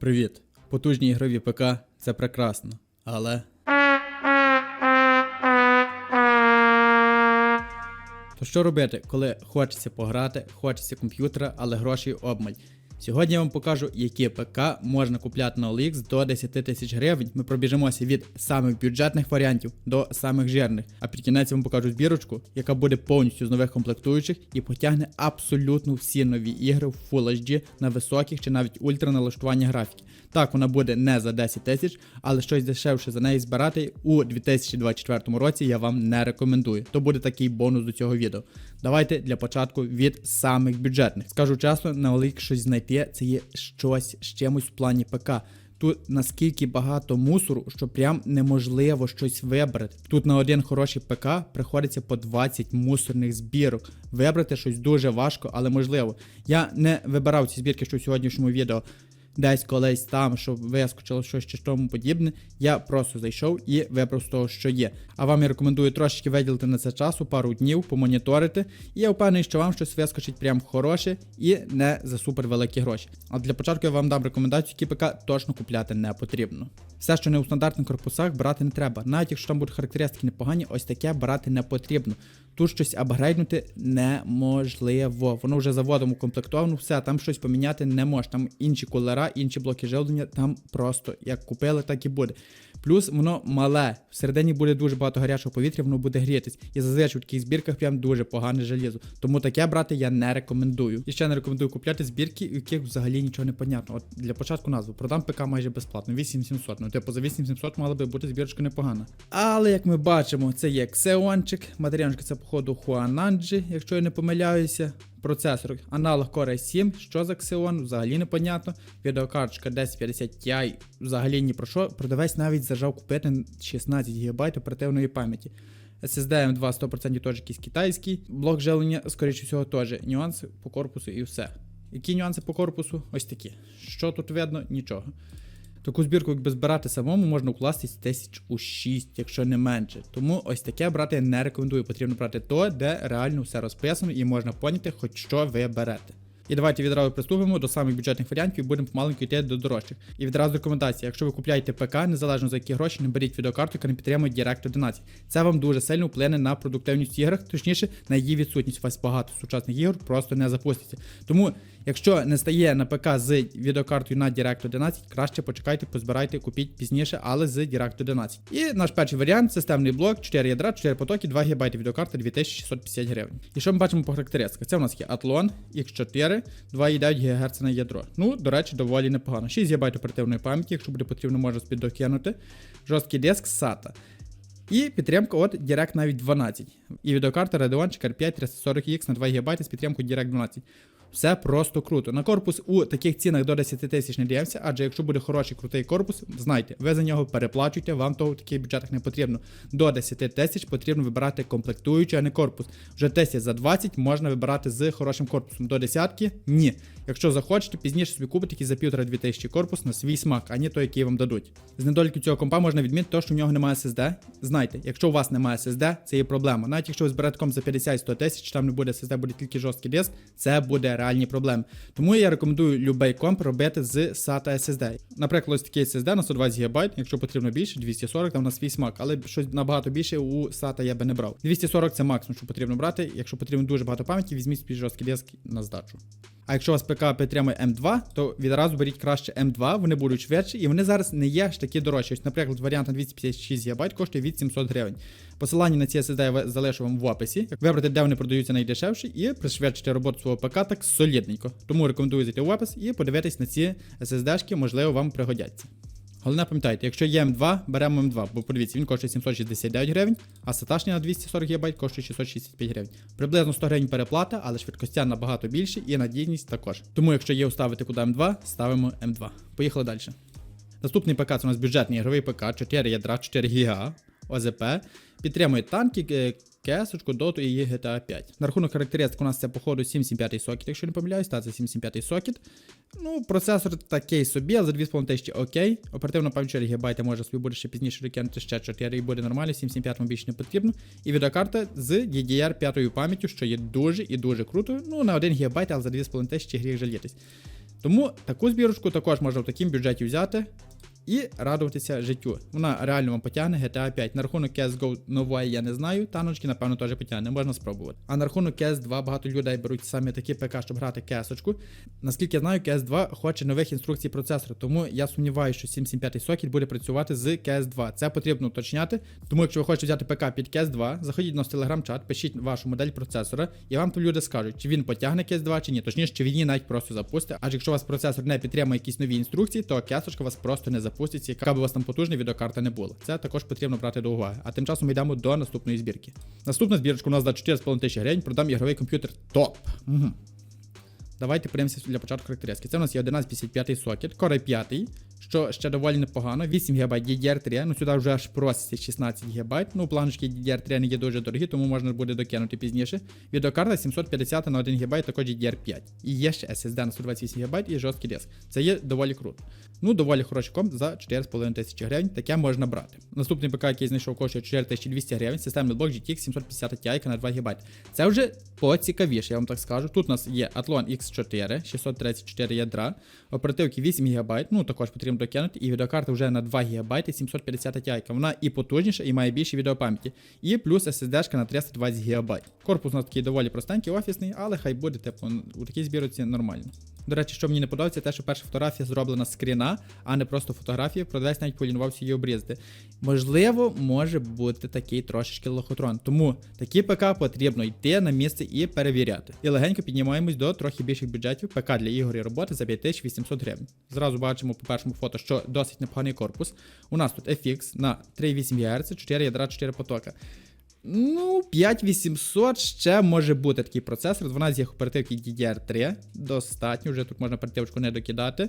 Привіт. Потужні ігрові ПК це прекрасно. Але. То що робити, коли хочеться пограти, хочеться комп'ютера, але грошей обмаль? Сьогодні я вам покажу, які ПК можна купляти на OLX до 10 тисяч гривень. Ми пробіжимося від самих бюджетних варіантів до самих жирних. А під кінець я вам покажу збірочку, яка буде повністю з нових комплектуючих і потягне абсолютно всі нові ігри в Full HD на високих чи навіть ультра налаштування графіки. Так, вона буде не за 10 тисяч, але щось дешевше за неї збирати у 2024 році я вам не рекомендую. То буде такий бонус до цього відео. Давайте для початку від самих бюджетних. Скажу чесно, на OLX щось знайти це є щось з чимось в плані ПК. Тут наскільки багато мусору, що прям неможливо щось вибрати. Тут на один хороший ПК приходиться по 20 мусорних збірок. Вибрати щось дуже важко, але можливо. Я не вибирав ці збірки, що в сьогоднішньому відео десь колись там, щоб вискочило щось чи тому подібне. Я просто зайшов і вибрав з того, що є. А вам я рекомендую трошечки виділити на це часу, пару днів, помоніторити. І я впевнений, що вам щось вискочить прям хороше і не за супер великі гроші. А для початку я вам дам рекомендацію, які ПК точно купляти не потрібно. Все, що не у стандартних корпусах, брати не треба. Навіть якщо там будуть характеристики непогані, ось таке брати не потрібно. Тут щось апгрейднути неможливо. Воно вже заводом укомплектовано, все, там щось поміняти не можна. Там інші кулера, інші блоки живлення, там просто як купили, так і буде. Плюс воно мале, всередині буде дуже багато гарячого повітря, воно буде грітись. І зазвичай в таких збірках прям дуже погане желізо. Тому таке брати я не рекомендую. І ще не рекомендую купляти збірки, у яких взагалі нічого не понятно. От для початку назву продам ПК майже безплатно, 8700. Ну, типу, за 8700 мала би бути збірочка непогана. Але як ми бачимо, це є Xeonчик, матеріалочка це походу Huananji, якщо я не помиляюся. Процесор аналог Core i 7, що за Xeon, взагалі непонятно. Відеокарточка 1050 Ti, взагалі ні про що. Продавець навіть зажав купити 16 ГБ оперативної пам'яті. SSD M2 100% теж якийсь китайський. Блок живлення, скоріше всього, теж нюанси по корпусу і все. Які нюанси по корпусу? Ось такі. Що тут видно? Нічого. Таку збірку, якби збирати самому, можна укластись тисяч у 6, якщо не менше. Тому ось таке брати я не рекомендую. Потрібно брати то, де реально все розписано і можна поняти, хоч що ви берете. І давайте відразу приступимо до самих бюджетних варіантів і будемо помаленьку йти до дорожчих. І відразу рекомендація, якщо ви купляєте ПК, незалежно за які гроші, не беріть відеокарту, яка не підтримує Direct 11. Це вам дуже сильно вплине на продуктивність іграх, точніше на її відсутність. У вас багато сучасних ігор просто не запуститься. Тому, якщо не стає на ПК з відеокартою на Direct 11, краще почекайте, позбирайте, купіть пізніше, але з Direct 11. І наш перший варіант системний блок, 4 ядра, 4 потоки, 2 ГБ відеокарта 2650 гривень. І що ми бачимо по характеристиках? Це у нас є Athlon X4, 2,9 ГГц на ядро. Ну, до речі, доволі непогано. 6 ГБ оперативної пам'яті, якщо буде потрібно, можна собі докинути. Жорсткий диск SATA. І підтримка от Direct навіть 12. І відеокарта Radeon R5 340X на 2 ГБ з підтримкою Direct 12. Все просто круто. На корпус у таких цінах до 10 тисяч не діємося, адже якщо буде хороший крутий корпус, знайте, ви за нього переплачуєте, вам того в таких бюджетах не потрібно. До 10 тисяч потрібно вибирати комплектуючий, а не корпус. Вже 10 за 20 можна вибирати з хорошим корпусом. До десятки ні. Якщо захочете, пізніше собі купите якийсь за півтора-дві тисячі корпус на свій смак, а не той, який вам дадуть. З недоліків цього компа можна відмітити, те, що в нього немає SSD. Знайте, якщо у вас немає SSD, це є проблема. Навіть якщо ви зберете комп за 50-100 тисяч, там не буде SSD, буде тільки жорсткий диск, це буде реальні проблеми. Тому я рекомендую любий комп робити з SATA SSD. Наприклад, ось такий SSD на 120 ГБ, якщо потрібно більше, 240 там на свій смак, але щось набагато більше у SATA я би не брав. 240 це максимум, що потрібно брати. Якщо потрібно дуже багато пам'яті, візьміть під жорсткий диск на здачу. А якщо у вас ПК підтримує М2, то відразу беріть краще М2, вони будуть швидші, і вони зараз не є ж такі дорожчі. Ось, наприклад, варіант на 256 ГБ коштує від 700 гривень. Посилання на ці SSD я залишу вам в описі. Вибрати, де вони продаються найдешевші, і пришвидшити роботу свого ПК так солідненько. Тому рекомендую зайти в опис і подивитись на ці SSD-шки, можливо, вам пригодяться. Головне пам'ятайте, якщо є М2, беремо М2, бо подивіться, він коштує 769 гривень, а саташні на 240 ГБ коштує 665 гривень. Приблизно 100 гривень переплата, але швидкостя набагато більше і надійність також. Тому, якщо є уставити куди М2, ставимо М2. Поїхали далі. Наступний ПК це у нас бюджетний ігровий ПК, 4 ядра, 4 ГБ, ОЗП. Підтримує танки, е, КС, Доту і GTA 5. На рахунок характеристик у нас це, походу, 775 сокет, якщо не помиляюсь, та це 775 сокет. Ну, процесор такий собі, але за 2,5 тисячі окей. Оперативна пам'ять 4 ГБ може собі буде ще пізніше рекинути ще 4 і буде нормально, 775 більше не потрібно. І відеокарта з DDR 5 пам'яттю, що є дуже і дуже круто. Ну, на 1 ГБ, але за 2,5 тисячі гріх жалітись. Тому таку збірочку також можна в такому бюджеті взяти. І радуватися життю. Вона реально вам потягне GTA 5. На рахунок CSGO нової я не знаю. Таночки, напевно, теж потягне, можна спробувати. А на рахунок CS 2 багато людей беруть саме такі ПК, щоб грати кесочку. Наскільки я знаю, CS 2 хоче нових інструкцій процесора, тому я сумніваюся, що 775 сокет буде працювати з CS 2. Це потрібно уточняти. Тому якщо ви хочете взяти ПК під CS 2, заходіть на телеграм-чат, пишіть вашу модель процесора, і вам там люди скажуть, чи він потягне CS 2 чи ні. Точніше, чи він її навіть просто запустить. Адже якщо у вас процесор не підтримує якісь нові інструкції, то кесочка вас просто не запустить запуститься, яка б у вас там потужна відеокарта не була. Це також потрібно брати до уваги. А тим часом ми йдемо до наступної збірки. Наступна збірочка у нас за 4,5 тисячі гривень, продам ігровий комп'ютер топ. Угу. Давайте подивимося для початку характеристики. Це у нас є 1155 сокет, Core 5, що ще доволі непогано. 8 ГБ DDR3, ну сюди вже аж проситься 16 ГБ. Ну, планочки DDR3 не є дуже дорогі, тому можна буде докинути пізніше. Відеокарта 750 на 1 ГБ, також DDR5. І є ще SSD на 128 ГБ і жорсткий диск. Це є доволі круто. Ну, доволі хороший комп за 4,5 тисячі гривень, таке можна брати. Наступний ПК, який знайшов коштує 4200 гривень, системний блок GTX 750 Ti на 2 ГБ. Це вже поцікавіше, я вам так скажу. Тут у нас є Athlon X4, 634 ядра, оперативки 8 ГБ, ну також потрібно докинути, і відеокарта вже на 2 ГБ 750 Ti. Вона і потужніша, і має більше відеопам'яті. І плюс SSD на 320 ГБ. Корпус у нас такий доволі простенький, офісний, але хай буде, типу, у такій збірці нормально. До речі, що мені не подобається, те, що перша фотографія зроблена скріна, а не просто фотографія. Продавець навіть полінувався її обрізати. Можливо, може бути такий трошечки лохотрон. Тому такі ПК потрібно йти на місце і перевіряти. І легенько піднімаємось до трохи більших бюджетів. ПК для ігор і роботи за 5800 гривень. Зразу бачимо по першому фото, що досить непоганий корпус. У нас тут FX на 3,8 ГГц, 4 ядра, 4 потока. Ну, 5800 ще може бути такий процесор. 12 є оперативки DDR3. Достатньо, вже тут можна оперативочку не докидати.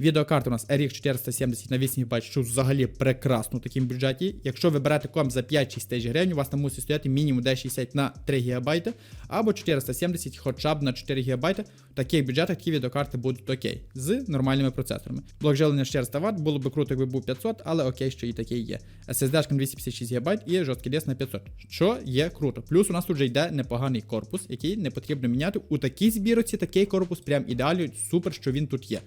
Відеокарта у нас RX 470 на 8 ГБ, що взагалі прекрасно в такому бюджеті. Якщо ви берете комп за 5-6 тисяч гривень, у вас там мусить стояти мінімум 1060 на 3 ГБ або 470 хоча б на 4 ГБ. В таких бюджетах такі відеокарти будуть окей. З нормальними процесорами. Блок живлення 400 Вт, було б круто, якби був 500, але окей, що і такий є. SSD 256 ГБ і жорсткий диск на 500, що є круто. Плюс у нас тут вже йде непоганий корпус, який не потрібно міняти. У такій збірці такий корпус прям ідеально, супер, що він тут є.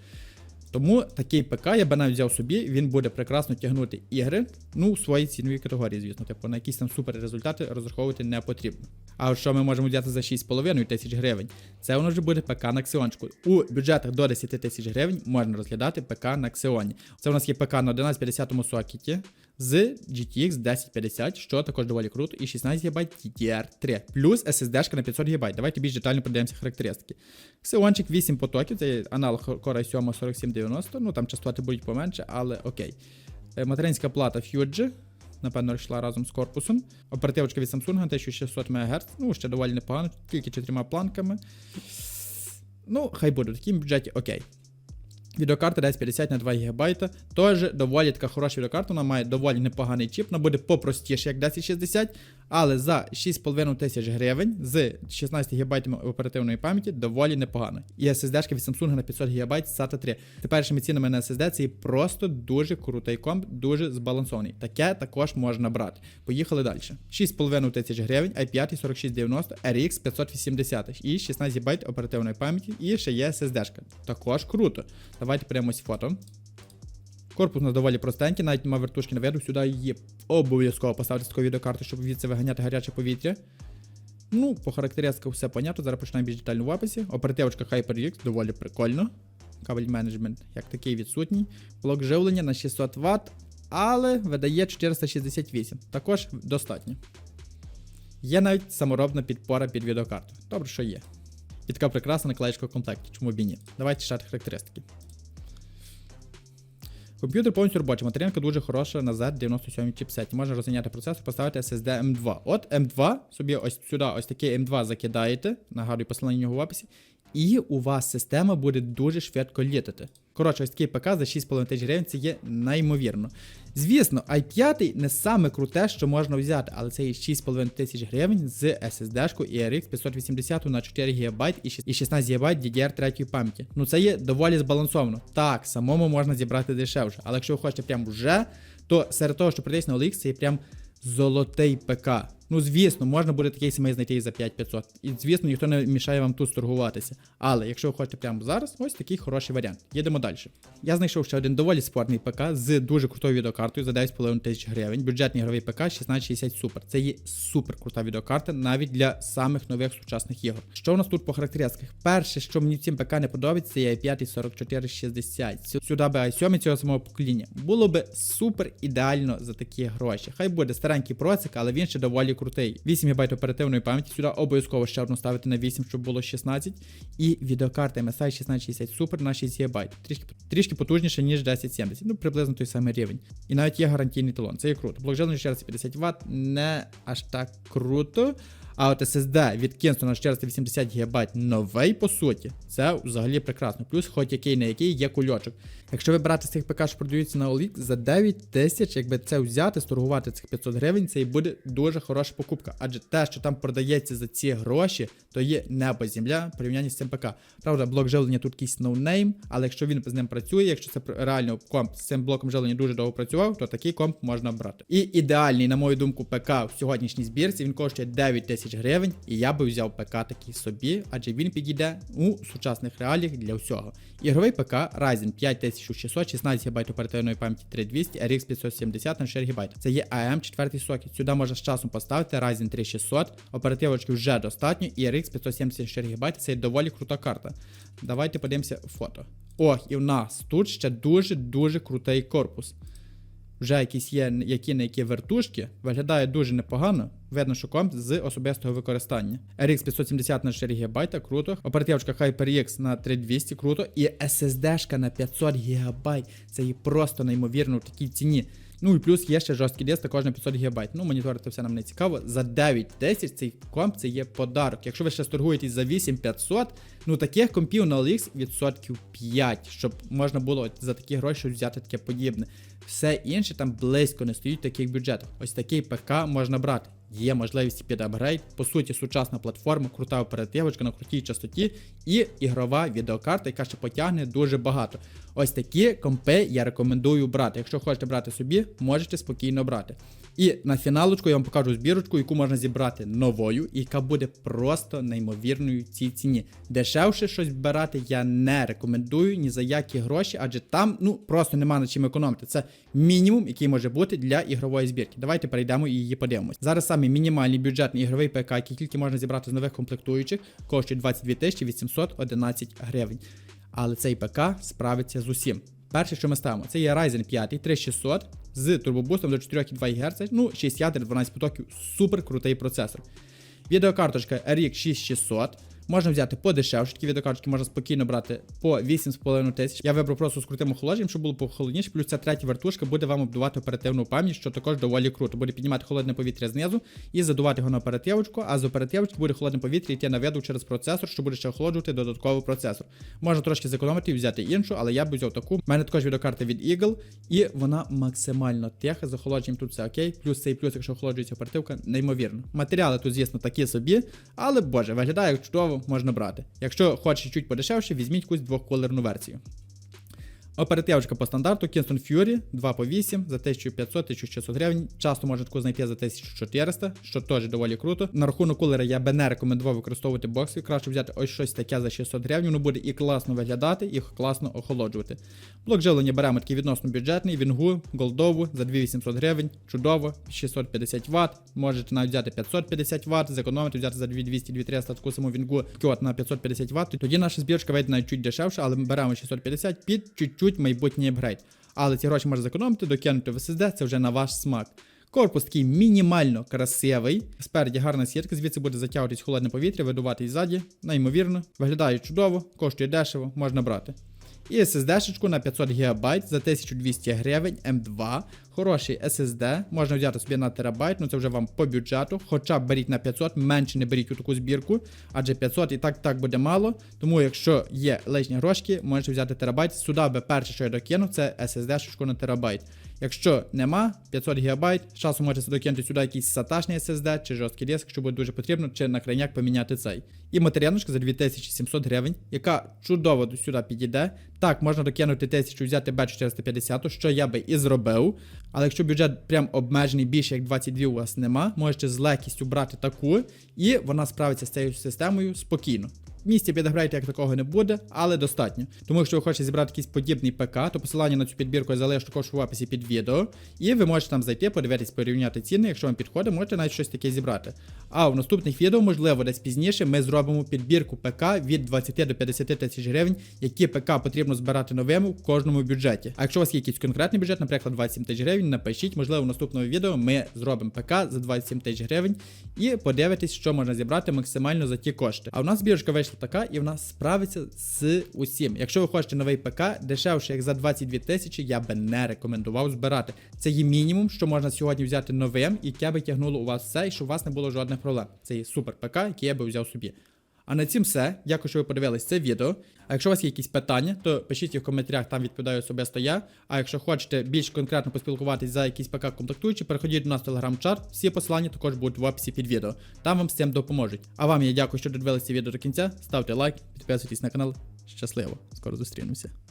Тому такий ПК я би навіть взяв собі, він буде прекрасно тягнути ігри, ну, в своїй ціновій категорії, звісно, типу на якісь там супер результати розраховувати не потрібно. А що ми можемо взяти за 6,5 тисяч гривень, це воно вже буде ПК на Xeon. У бюджетах до 10 тисяч гривень можна розглядати ПК на Xeon. Це у нас є ПК на 1150 сокеті з GTX 1050, що також доволі круто, і 16 ГБ DDR3, плюс SSD на 500 ГБ. Давайте більш детально подивимося характеристики. Xeonчик 8 потоків, це аналог Core 7 4790, ну там частоти будуть поменше, але окей. Е, материнська плата Fuji, напевно, йшла разом з корпусом. Оперативочка від Samsung 1600 МГц, ну ще доволі непогано, тільки чотирма планками. Ну, хай буде в такому бюджеті окей. Відеокарта десь 50 на 2 ГБ. Теж доволі така хороша відеокарта, вона має доволі непоганий чіп, вона буде попростіше, як 1060, але за 6,5 тисяч гривень з 16 ГБ оперативної пам'яті доволі непогано. І SSD від Samsung на 500 ГБ SATA 3. Теперішніми цінами на SSD це просто дуже крутий комп, дуже збалансований. Таке також можна брати. Поїхали далі. 6,5 тисяч гривень, i5 4690, RX 580 і 16 ГБ оперативної пам'яті, і ще є SSD. Також круто. Давайте прямось фото. Корпус у нас доволі простенький, навіть немає вертушки на виду, сюди її обов'язково поставити з такою відеокартою, щоб від це виганяти гаряче повітря. Ну, по характеристиках все понятно, зараз починаємо більш детально в описі. Оперативочка HyperX, доволі прикольно. Кабель менеджмент як такий відсутній. Блок живлення на 600 Вт, але видає 468. Також достатньо. Є навіть саморобна підпора під відеокарту. Добре, що є. І така прекрасна наклеєчка в комплекті, чому б і ні. Давайте читати характеристики. Комп'ютер повністю робочий, материнка дуже хороша на Z97 чіпсеті. Можна розміняти процесор, поставити SSD M2. От M2, собі ось сюди ось такий M2 закидаєте, нагадую посилання в описі, і у вас система буде дуже швидко літати. Коротше, ось такий ПК за 6,5 тисяч гривень це є неймовірно. Звісно, i5 не саме круте, що можна взяти, але це є 6,5 тисяч гривень з SSD і RX 580 на 4 ГБ і 16 ГБ DDR3 пам'яті. Ну це є доволі збалансовано. Так, самому можна зібрати дешевше, але якщо ви хочете прямо вже, то серед того, що продається на OLX, це є прям золотий ПК. Ну, звісно, можна буде такий самий знайти і за 5500. І звісно, ніхто не мішає вам тут сторгуватися. Але якщо ви хочете прямо зараз, ось такий хороший варіант. Їдемо далі. Я знайшов ще один доволі спортний ПК з дуже крутою відеокартою за 9,5 тисяч гривень. Бюджетний ігровий ПК 1660 Super. Це є супер крута відеокарта навіть для самих нових сучасних ігор. Що у нас тут по характеристиках? Перше, що мені в ПК не подобається, це є i5 4460. Сю- Сюди би i7 цього самого покоління. Було би супер ідеально за такі гроші. Хай буде старенький процик, але він ще доволі крутий. 8 ГБ оперативної пам'яті, сюди обов'язково ще одну ставити на 8, щоб було 16. І відеокарта MSI 1660 Super на 6 ГБ. Трішки, трішки потужніше, ніж 1070. Ну, приблизно той самий рівень. І навіть є гарантійний талон. Це є круто. Блок живлення 450 Вт не аж так круто. А от SSD від Kingston на 480 ГБ новий, по суті, це взагалі прекрасно. Плюс, хоч який на який є кульочок. Якщо ви брати з цих ПК, що продаються на OLX, за 9 тисяч, якби це взяти, сторгувати цих 500 гривень, це і буде дуже хороша покупка. Адже те, що там продається за ці гроші, то є небо земля в порівнянні з цим ПК. Правда, блок живлення тут якийсь ноунейм, але якщо він з ним працює, якщо це реально комп з цим блоком живлення дуже довго працював, то такий комп можна брати. І ідеальний, на мою думку, ПК в сьогоднішній збірці він коштує 9 тисяч гривень, і я би взяв ПК такий собі, адже він підійде у сучасних реаліях для всього. Ігровий ПК Ryzen 5600, 16 ГБ оперативної пам'яті 3200, RX 570 на 4 ГБ. Це є AM 4 сокет. Сюди можна з часом поставити Ryzen 3600, оперативочки вже достатньо, і RX 574 ГБ це доволі крута карта. Давайте подивимося фото. Ох, і в нас тут ще дуже-дуже крутий корпус. Вже якісь є які на які вертушки, виглядає дуже непогано. Видно, що комп з особистого використання. RX 570 на 4 ГБ, круто. Оперативка HyperX на 3200, круто. І SSD-шка на 500 ГБ. Це і просто неймовірно в такій ціні. Ну і плюс є ще жорсткий диск також на 500 ГБ. Ну, моніторити все нам не цікаво. За 9 тисяч цей комп це є подарок. Якщо ви ще торгуєтесь за 8500, ну таких компів на OLX відсотків 5, щоб можна було за такі гроші взяти таке подібне. Все інше там близько не стоїть в таких бюджетах. Ось такий ПК можна брати. Є можливість під апгрейд, по суті, сучасна платформа, крута оперативочка на крутій частоті і ігрова відеокарта, яка ще потягне дуже багато. Ось такі компи я рекомендую брати. Якщо хочете брати собі, можете спокійно брати. І на фіналочку я вам покажу збірочку, яку можна зібрати новою, яка буде просто неймовірною цій ціні. Дешевше щось брати я не рекомендую ні за які гроші, адже там ну просто нема на чим економити. Це мінімум, який може бути для ігрової збірки. Давайте перейдемо і її подивимось. Зараз саме мінімальний бюджетний ігровий ПК, який тільки можна зібрати з нових комплектуючих, коштує 22 тисячі 811 гривень. Але цей ПК справиться з усім. Перше, що ми ставимо, це є Ryzen 5 3600 з турбобустом до 4,2 ГГц, ну 6 ядер, 12 потоків, супер крутий процесор. Відеокарточка RX 6600. Можна взяти подешевше, такі відеокарточки можна спокійно брати по 8,5 тисяч. Я вибрав просто з крутим охолодженням, щоб було похолодніше. Плюс ця третя вертушка буде вам обдувати оперативну пам'ять, що також доволі круто. Буде піднімати холодне повітря знизу і задувати його на оперативочку, а з оперативочки буде холодне повітря йти на виду через процесор, що буде ще охолоджувати додатковий процесор. Можна трошки зекономити і взяти іншу, але я б взяв таку. У мене також відеокарта від Eagle, і вона максимально тиха. З охолодженням тут все окей. Плюс цей плюс, якщо охолоджується оперативка, неймовірно. Матеріали тут, звісно, такі собі, але боже, виглядає як чудово, можна брати. Якщо хочеш чуть подешевше, візьміть якусь двохколерну версію. Оперативочка по стандарту Kingston Fury 2 по 8 за 1500-1600 гривень. Часто можна таку знайти за 1400, що теж доволі круто. На рахунок кулера я би не рекомендував використовувати бокси. Краще взяти ось щось таке за 600 гривень. Воно буде і класно виглядати, і класно охолоджувати. Блок живлення беремо такий відносно бюджетний, вінгу, голдову за 2800 гривень. Чудово, 650 Вт. Можете навіть взяти 550 Вт, зекономити, взяти за 2200-2300 таку саму вінгу кіот на 550 Вт. Тоді наша збірка вийде навіть чуть дешевше, але ми беремо 650 під чуть-чуть майбутній апгрейд. Але ці гроші можна зекономити, докинути в SSD, це вже на ваш смак. Корпус такий мінімально красивий. Спереді гарна сітка, звідси буде затягуватись холодне повітря, видувати ззаді. Неймовірно. Виглядає чудово, коштує дешево, можна брати. І SSD-шечку на 500 ГБ за 1200 гривень М2. Хороший SSD, можна взяти собі на терабайт, ну це вже вам по бюджету. Хоча беріть на 500, менше не беріть у таку збірку, адже 500 і так так буде мало. Тому якщо є лишні грошки, можете взяти терабайт. Сюди би перше, що я докину, це SSD-шечку на терабайт. Якщо нема 500 ГБ, з часом можете докинути сюди якийсь саташний SSD чи жорсткий диск, якщо буде дуже потрібно, чи на крайняк поміняти цей. І матеріаночка за 2700 гривень, яка чудово сюди підійде. Так, можна докинути 1000, взяти B450, що я би і зробив. Але якщо бюджет прям обмежений більше як 22 у вас нема, можете з легкістю брати таку, і вона справиться з цією системою спокійно. В місті підгрейти як такого не буде, але достатньо. Тому якщо ви хочете зібрати якийсь подібний ПК, то посилання на цю підбірку я залишу також в описі під відео. І ви можете там зайти, подивитись, порівняти ціни. Якщо вам підходить, можете навіть щось таке зібрати. А в наступних відео, можливо, десь пізніше, ми зробимо підбірку ПК від 20 до 50 тисяч гривень, які ПК потрібно збирати новими в кожному бюджеті. А якщо у вас є якийсь конкретний бюджет, наприклад, 27 тисяч гривень, напишіть, можливо, в наступному відео ми зробимо ПК за 27 тисяч гривень і подивитесь, що можна зібрати максимально за ті кошти. А в нас бірочка вийшла така, і вона справиться з усім. Якщо ви хочете новий ПК, дешевше як за 22 тисячі, я би не рекомендував збирати. Це є мінімум, що можна сьогодні взяти новим, яке би тягнуло у вас все, і щоб у вас не було жодних проблем. Це є супер ПК, який я би взяв собі. А на цім все. Дякую, що ви подивились це відео. А якщо у вас є якісь питання, то пишіть їх в коментарях, там відповідаю особисто я. А якщо хочете більш конкретно поспілкуватись за якісь ПК комплектуючі, переходіть до нас в телеграм-чат. Всі посилання також будуть в описі під відео. Там вам з цим допоможуть. А вам я дякую, що додивилися відео до кінця. Ставте лайк, підписуйтесь на канал. Щасливо! Скоро зустрінемося.